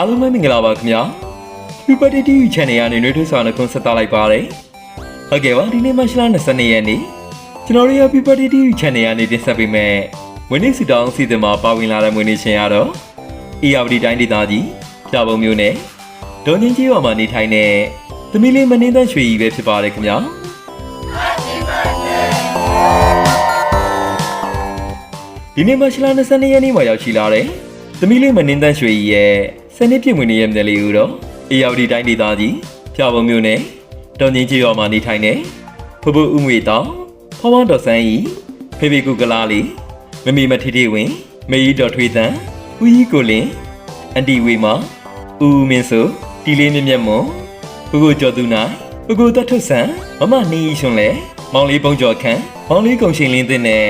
အားလုံးပဲမင်္ဂလာပါခင်ဗျာ Puberty TV Channel ကနေနှွေးထွေးစွာနဲ့ခွန်ဆက်သလိုက်ပါတယ်ဟုတ်ကဲ့ပါဒီနေ့မတ်လ22ရက်နေ့ကျွန်တော်တို့ရဲ့ Puberty TV Channel ကနေတင်ဆက်ပေးမယ်ဝင်းနေစီတောင်းစီစဉ်မှာပါဝင်လာတဲ့မွေးနေ့ရှင်ရတော့ ERD တိုင်းဒေသကြီးပြပုံမျိုးနဲ့ဒေါ်ညင်းကြီးရွာမှာနေထိုင်တဲ့သမီးလေးမနှင်းသန့်ရွှေကြီးပဲဖြစ်ပါတယ်ခင်ဗျာဒီနေ့မတ်လ22ရက်နေ့မှာရောက်ရှိလာတဲ့သမီးလေးမနှင်းသန့်ရွှေကြီးရဲ့ စနေပြည့်ဝင်နေရဲ့မြလေးဦးတော့ ERD တိုင်းဒေသကြီးပြပုံမျိုးနဲ့ဒေါ်ညင်းကြီးရွာမှာနေထိုင်တဲ့ဖဖဦးငွေတောင်းဖောင်းဖောင်းတော်ဆန်းကြီးဖေဖေကူကလားလေးမမီမထီထီဝင်းမေကြီးတော်ထွေးတန်းဦးကြီးကိုလင်းအန်တီဝေမာဦးဦးမင်းဆိုတီလေးမြက်မြက်မွန်ကိုကိုကျော်သူနိုင်ကိုကိုတတ်ထွတ်ဆန်မမနှင်းကြီးရှင်လဲမောင်လေးပုံကျော်ခန့်မောင်လေးကုံရှင်လင်းတဲ့နဲ့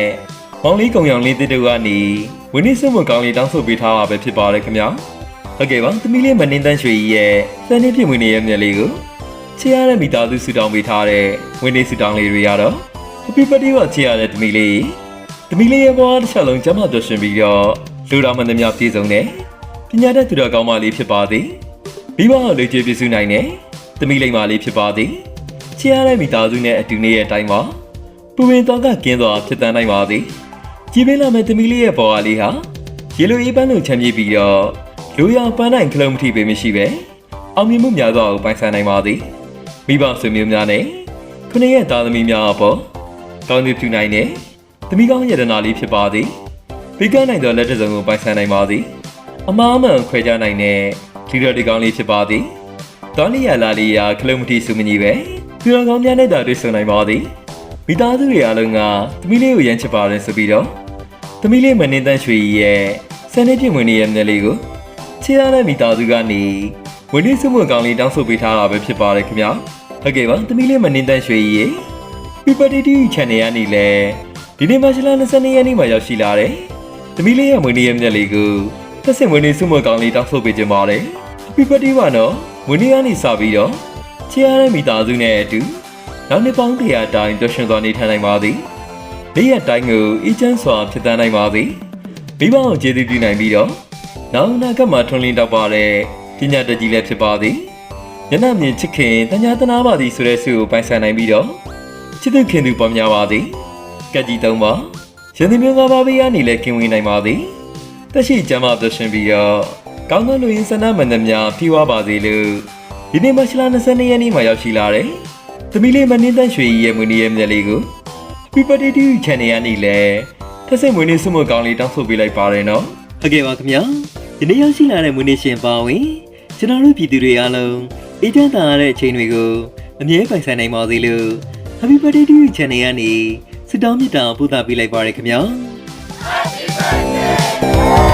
မောင်လေးကုံရောင်လင်းတဲ့တို့ကနေဝင်းနေစွတ်မကောင်းလေးတောင်းဆိုပေးထားတာပဲဖြစ်ပါတယ်ခင်ဗျာ ဟုတ်ကဲ့ပါသမီးလေးမနှင်းတန်းရွှေကြီးရဲ့စနေပြည့်ဝင်နေရဲ့မြက်လေးကိုချေရတဲ့မိသားစုဆူတောင်းပေးထားတဲ့ဝင်းနေဆူတောင်းလေးတွေရတော့ Happy birthday ပါချေရတဲ့သမီးလေးသမီးလေးရဲ့ဘဝတစ်ချက်လုံးကျမ်းမာပျော်ရွှင်ပြီးတော့လူတော်မှန်သမျှပြည့်စုံတဲ့ပညာတတ်သူတော်ကောင်းမလေးဖြစ်ပါသည်မိဘကိုလေ့ကျင့်ပြည့်စုံနိုင်တဲ့သမီးလိမ္မာလေးဖြစ်ပါသည်ချစ်ရတဲ့မိသားစုနဲ့အတူနေရဲ့အတိုင်းမှာပူပင်တော်ကကင်းစွာဖြစ်တန်းနိုင်ပါသည်ကြည်ပင်းလာမဲ့သမီးလေးရဲ့ဘဝလေးဟာရေလိုအေးပန်းလိုချမ်းမြေ့ပြီးတော့ လူရပန်းနိုင်ကလုံးမထိပေမရှိပဲအောင်မြင်မှုများစွာကိုပိုင်ဆိုင်နိုင်ပါသည်မိဘဆွေမျိုးများနဲ့ခုနှစ်ရဲ့သားသမီးများအပေါ်ကောင်းကျိုးပြုနိုင်တဲ့သမီးကောင်းယတနာလေးဖြစ်ပါသည်။ပြီးကနိုင်သောလက်တစုံကိုပိုင်ဆိုင်နိုင်ပါသည်။အမားအမှန်ခွဲခြားနိုင်တဲ့ဒီရဒီကောင်းလေးဖြစ်ပါသည်။တောနီယာလာလီယာခလုံးမတီစုမကြီးပဲ။သူတော်ကောင်းများနဲ့တာတွေ့ဆုံနိုင်ပါသည်။မိသားစုတွေအားလုံးကသမီးလေးကိုရမ်းချစ်ပါတယ်ဆိုပြီးတော့သမီးလေးမနှင်းတန်းရွှေကြီးရဲ့ဆန်နေပြည့်ဝင်နေရဲ့မျက်လေးကို ချေရတဲ့မိသားစုကနေဝင်နေစုမှုကောင်းလေးတောင်းဆိုပေးထားတာပဲဖြစ်ပါတယ်ခင်ဗျာ။ဟုတ်ကဲ့ပါသမီးလေးမနှင်းတန်းရွှေကြီးရဲ့ Puberty TV Channel ကနေလည်းဒီနေ့မတ်လ22ရက်နေ့မှာရောက်ရှိလာတယ်။သမီးလေးရဲ့မွေးနေ့ရဲ့မြက်လေးကိုသက်စင်မွေးနေ့စုမကောင်းလေးတောင်းဆိုပေးခြင်းပါတယ်။ Puberty ပါနော်မွေးနေ့ကနေစပြီးတော့ချေရတဲ့မိသားစုနဲ့အတူနောက်နှစ်ပေါင်းတရာတိုင်းပျော်ရွှင်စွာနေထိုင်နိုင်ပါသည်။နေ့ရက်တိုင်းကိုအေးချမ်းစွာဖြစ်တန်းနိုင်ပါသည်။မိဘကိုကျေးဇူးပြုနိုင်ပြီးတော့ နောက်အနာဂတ်မှာထွန်းလင်းတောက်ပါတဲ့ပညာတတ်ကြီးလည်းဖြစ်ပါသည်။ညနာမြင်ချစ်ခင်တညာတနာပါသည်ဆိုတဲ့ဆုကိုပိုင်ဆိုင်နိုင်ပြီးတော့ချစ်သူခင်သူပေါ်များပါသည်။ကက်ကြီးသုံးပါရန်သူမျိုးသားပါဘေးကနေလည်းကင်ဝေးနိုင်ပါသည်။တက်ရှိကျမ်းမာပျော်ရွှင်ပြီးတော့ကောင်းသောလူရင်းစန္ဒမန္တများဖြည့်ဝပါစေလို့ဒီနေ့မတ်လ22ရက်နေ့မှာရောက်ရှိလာတယ်။သမီးလေးမနှင်းတန့်ရွှေကြီးရဲ့မွေးနေ့ရဲ့မြက်လေးကို Happy Birthday to you Channel ကနေလည်းတစ်စိတ်မွေးနေ့ဆုမကောင်းလေးတောင်းဆိုပေးလိုက်ပါတယ်နော်။ဟုတ်ကဲ့ပါခင်ဗျာ။ ယနေ့ရောက်ရှိလာတဲ့မွေးနေ့ရှင်ပါဝင်ကျွန်တော်တို့ပြည်သူတွေအားလုံးအေးချမ်းသာတဲ့အချိန်တွေကိုအမြဲပိုင်ဆိုင်နိုင်ပါစေလို့ Happy Birthday to you Channel ကနေစတောင်းမြတ်တာပို့သပေးလိုက်ပါရခင်ဗျာ Happy Birthday